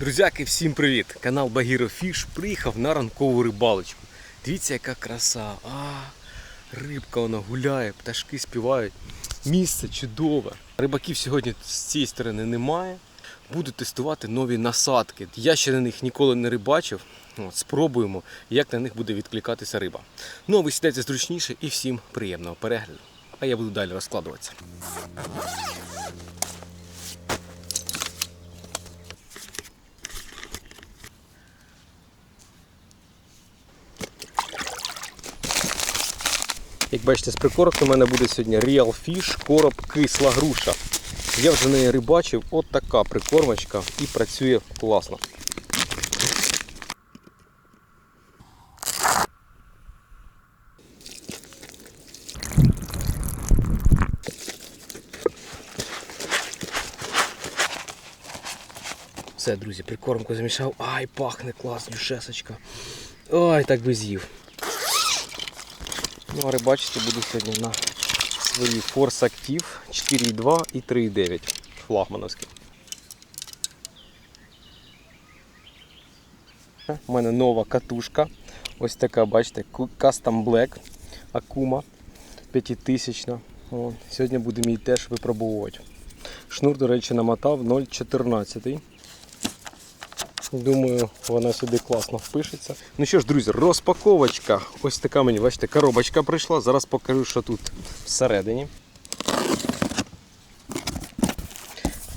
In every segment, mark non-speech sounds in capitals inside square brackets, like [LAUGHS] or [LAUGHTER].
Друзяки, всім привіт! Канал Багіро Фіш приїхав на ранкову рибалочку. Дивіться, яка краса. А, рибка вона гуляє, пташки співають. Місце чудове. Рибаків сьогодні з цієї сторони немає. Буду тестувати нові насадки. Я ще на них ніколи не рибачив. От, спробуємо, як на них буде відкликатися риба. Ну а ви сідайте зручніше і всім приємного перегляду. А я буду далі розкладуватися. Як бачите, з прикормки у мене буде сьогодні Real Fish, короб, кисла груша. Я вже неї рибачив, от така прикормочка і працює класно. Все, друзі, прикормку замішав. Ай, пахне класно, шесочка. Ой, так би з'їв. Ну, а рибачити буду сьогодні на своїй Force Active 4.2 і 3.9 флагмановські. У мене нова катушка. Ось така, бачите, Custom Black Akuma 5000. Сьогодні будемо її теж випробовувати. Шнур, до речі, намотав 0,14. Думаю, вона сюди класно впишеться. Ну що ж, друзі, розпаковочка. Ось така мені, бачите, коробочка прийшла. Зараз покажу, що тут всередині.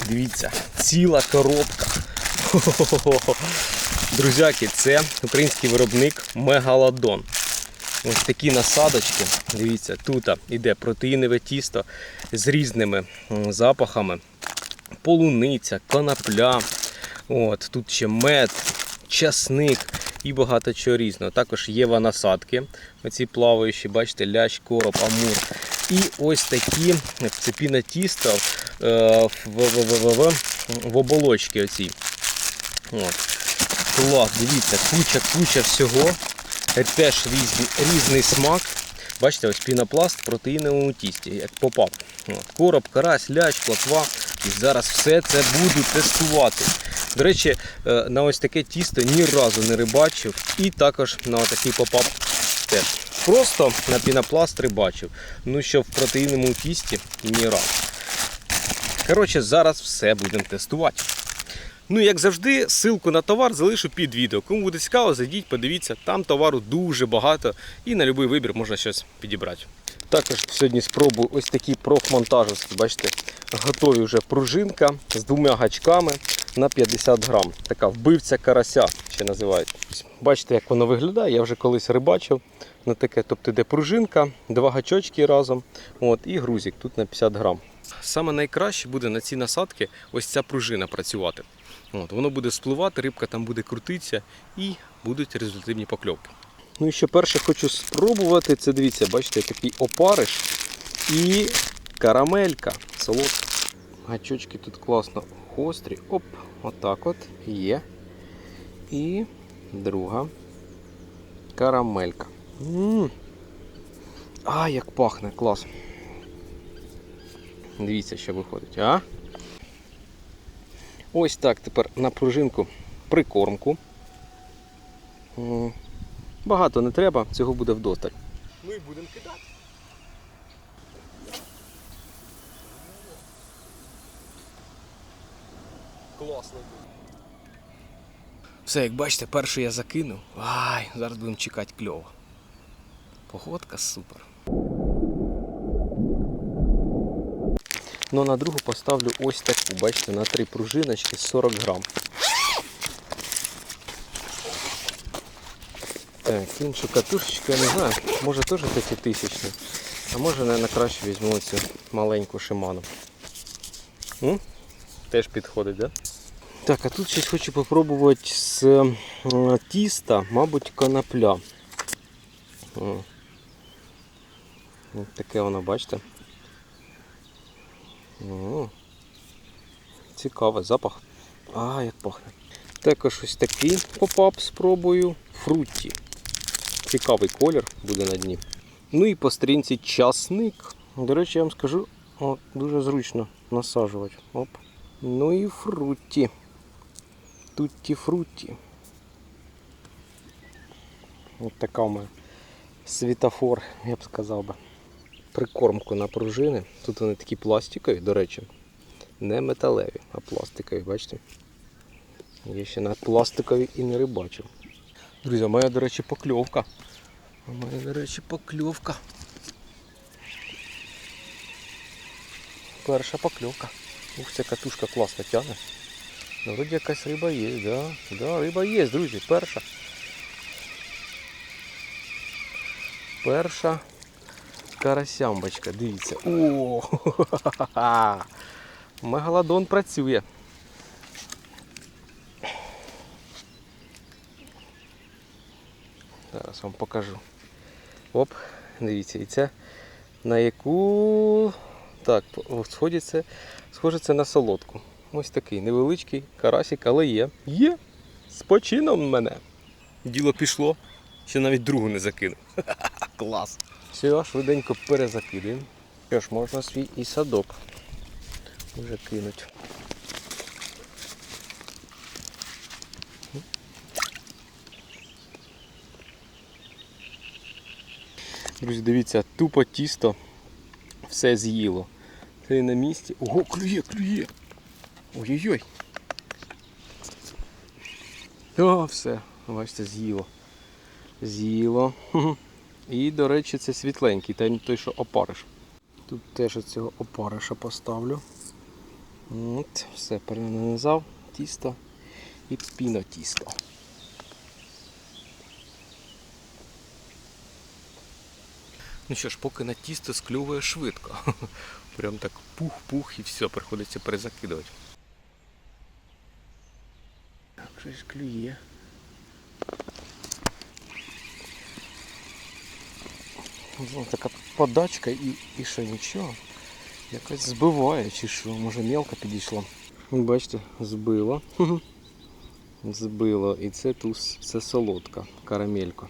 Дивіться, ціла коробка. Хо-хо-хо-хо. [LAUGHS] Друзяки, це український виробник Мегалодон. Ось такі насадочки. Дивіться, тут іде протеїнове тісто з різними запахами. Полуниця, конопля. От, тут ще мед, часник і багато чого різного. Також є насадки. Оці плаваючі, бачите, лящ, короб, амур. І ось такі цепіне тісто е, в, в, в, в, в оболочці оцій. От. Клас, дивіться, куча, куча всього. Е, Теж різний, різний смак. Бачите, ось пінопласт в протеїновому тісті, як попав. Короб, карась, лящ, платва. І зараз все це буду тестувати. До речі, е, на ось таке тісто ні разу не рибачив. І також на такий попап теж. Просто на пінопласт рибачив. Ну що в протеїновому тісті ні разу. Коротше, зараз все будемо тестувати. Ну, як завжди, ссылку на товар залишу під відео. Кому буде цікаво, зайдіть, подивіться, там товару дуже багато і на будь-який вибір можна щось підібрати. Також сьогодні спробую ось такі профмонтажівські, бачите, готові вже пружинка з двома гачками на 50 грам. Така вбивця карася ще називають. Бачите, як воно виглядає. Я вже колись рибачив на таке. Тобто йде пружинка, два гачочки разом от, і грузик тут на 50 грам. Саме найкраще буде на ці насадки ось ця пружина працювати. От, воно буде спливати, рибка там буде крутитися і будуть результативні покльовки. Ну і що перше хочу спробувати, це дивіться, бачите, такий опариш і карамелька солодка. Гачочки тут класно гострі. Оп, отак от є. І друга карамелька. м А, як пахне, клас. Дивіться, що виходить, а? Ось так тепер на пружинку прикормку. Багато не треба, цього буде вдосталь. Ну і будемо кидати. Класно. Все, як бачите, перший я закинув. Ай, зараз будемо чекати кльово. Погодка супер. Ну, на другу поставлю ось таку, бачите, на три пружиночки 40 грам. Так, іншу катушечку я не знаю, може теж п'ятитисячну, а може, наверное, краще візьму цю маленьку шиману. М? Теж підходить, так? Да? Так, а тут щось хочу попробувати з тіста, мабуть, конопля. О. Ось таке воно, бачите? О, цікавий запах. А, як пахне. Також ось такий попап спробую. Фрутті. Цікавий колір буде на дні. Ну і по стрінці часник. До речі, я вам скажу, о, дуже зручно насаджувати. Оп. Ну і фрутті. Тутті фрутті. Ось така у мене світофор, я б сказав би. Прикормку на пружини. Тут вони такі пластикові, до речі. Не металеві, а пластикові, бачите? Я ще на пластикові і не рибачив. Друзі, моя, до речі, покльовка. Моя, до речі, покльовка. Перша покльовка. Ух, ця катушка класно тягне. Ну, вроді якась риба є, да. Да, риба є, друзі, перша. Перша карасямбочка, дивіться. О! [LAUGHS] Мегалодон працює. Зараз вам покажу. Оп, дивіться, і це на яку. Так, схоже це, схоже це на солодку. Ось такий невеличкий карасик, але є. Є! З почином мене. Діло пішло, ще навіть другу не закинув. [LAUGHS] Клас. Все, швиденько перезакидаємо. Що ж, можна свій і садок вже кинуть. Друзі, дивіться, тупо тісто все з'їло. Це на місці. Ого, клює, клює. Ой-ой-ой. О, все, бачите, з'їло. З'їло. І, до речі, це світленький, та той, що опариш. Тут теж цього опариша поставлю. От, все, перенанизав тісто і пінотісто. Ну що ж, поки на тісто склювує швидко. [LAUGHS] Прям так пух-пух і все, приходиться перезакидувати. Так, щось клює. Ну, така подачка і, і що нічого. Якось збиває чи що, може мелко підійшло. Ну, Бачите, збило. [LAUGHS] Збило. І це тут це солодка, карамелька.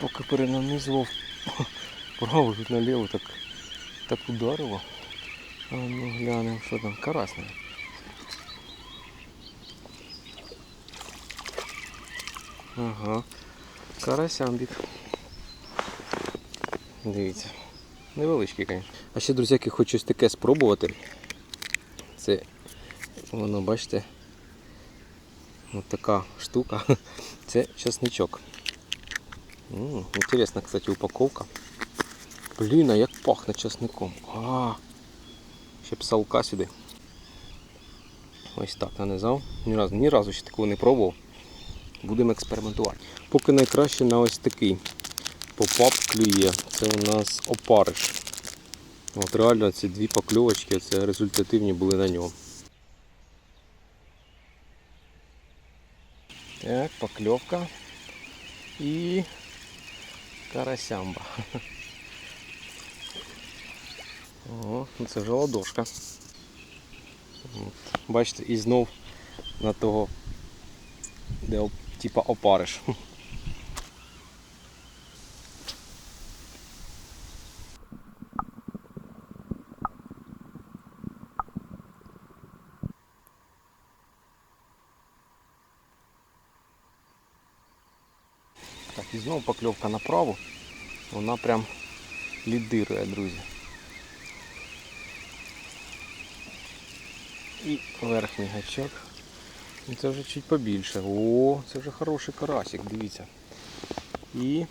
Поки перенанизував [LAUGHS] право тут наліво так, так ударило. А ну глянемо, що там, карась не. Ага. Карасямбік. Дивіться. Невеличкий, звісно. А ще, друзяки, хочу щось таке спробувати. Це воно, бачите, ось така штука. [LAUGHS] Це чесничок. М, Інтересна, кстати, упаковка. Блін, а як пахне чесником. А, ще б салка сюди. Ось так нанизав. Ні разу, ні разу ще такого не пробував. Будемо експериментувати. Поки найкраще на ось такий попап клює. Це у нас опариш. От реально ці дві покльовочки, це результативні були на ньому. Так, покльовка і карасямба. [LAUGHS] О, ну це вже ладошка. От. Бачите, і знов на того, де типа опариш. Так, і знову покльовка направо. Вона прям лідирує, друзі. І верхній гачок. І це вже чуть побільше. О, це вже хороший карасик, дивіться. І,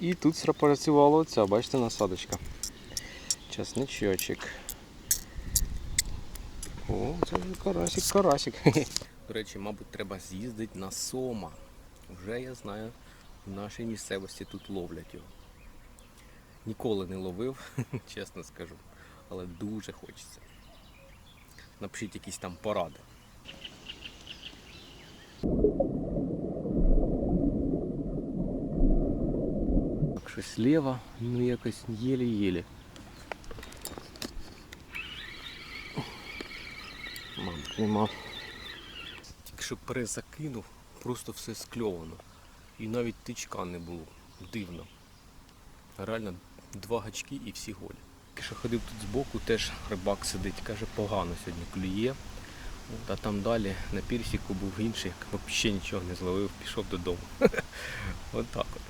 і тут спрацювала оця, бачите, насадочка. Часничочок. О, це вже карасик, карасик. [LAUGHS] До речі, мабуть, треба з'їздити на Сома. Вже я знаю, в нашій місцевості тут ловлять його. Ніколи не ловив, [LAUGHS] чесно скажу, але дуже хочеться. Напишіть якісь там поради. Так, щось ліва, ну якось єлі-єлі. Мабуть, нема. Тільки що перезакинув, просто все скльовано. І навіть тичка не було. Дивно. Реально два гачки і всі голі. Що ходив тут збоку, теж рибак сидить, каже, погано сьогодні клює. Та там далі на пірсіку був інший, взагалі нічого не зловив, пішов додому. [LAUGHS] От так от.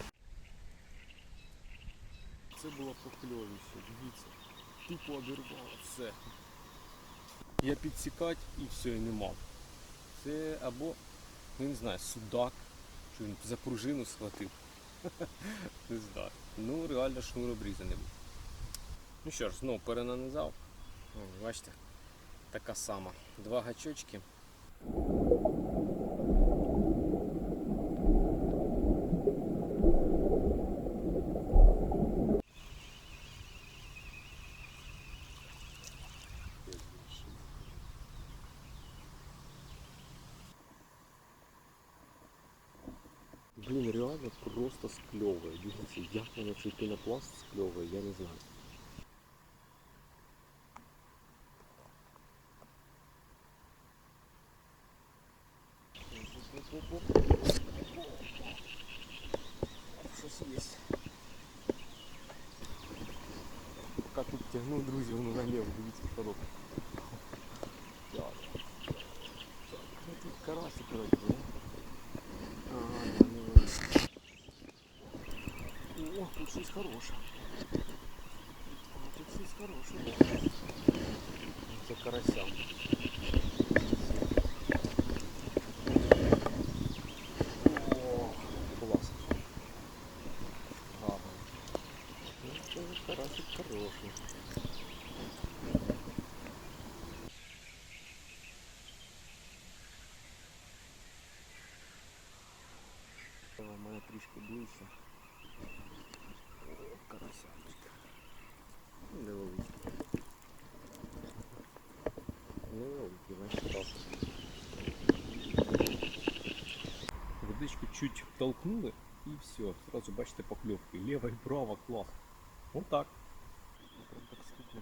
Це було покльовище, дивіться. Тупо обірвало все. Я підсікать і все, і не мав. Це або, ну не знаю, судак, що він за пружину схватив. [LAUGHS] Не знаю. Ну, реально шнур обрізаний був. Ну що ж, знову перенанизав. Бачите, така сама. Два гачочки. Блін, реально просто скльовує. Дивіться, як воно цей пінопласт скльовує, я не знаю. Поки тут тягну, друзі, воно наліво, дивіться, коробка. Так. Ну тут карасик вроде, да? Ага, да, не видно. О, тут щось хороше. А, тут щось хороше. Це карася. карасик хороший. У мене трішки ближче. О, карасяточка. Невеличкий. Невеликий, значить так. Водичку чуть толкнули і все. Сразу бачите покльовки. Лево і право, клас. Вот так. Прям так скільки.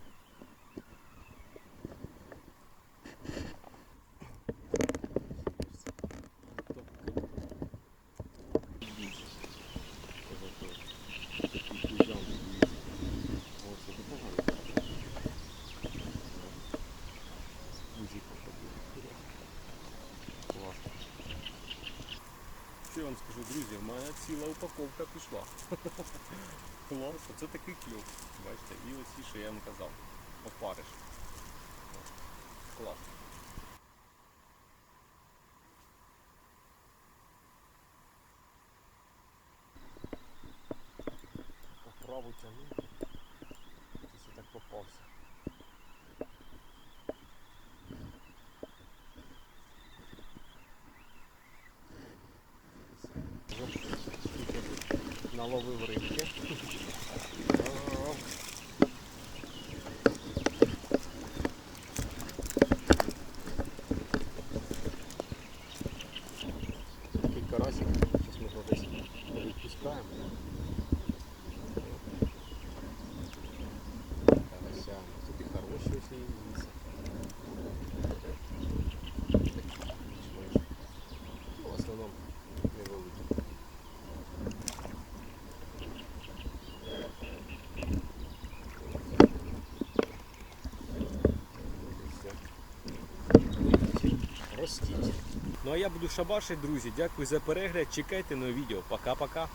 Що я вам скажу, друзі, в мене ціла упаковка пішла. [LAUGHS] Клас, це такий кльов. Бачите, і ось що я вам казав. Опариш. Клас. Поправу тягнути. Десь я так попався. Наловив рибки. Оп. Такий карасик. Зараз ми його десь відпускаємо. Карася. Тут і хороші ось є місце. Більш-менш. Ну, а я буду шабашить, друзі. Дякую за перегляд. Чекайте нове відео. Пока-пока.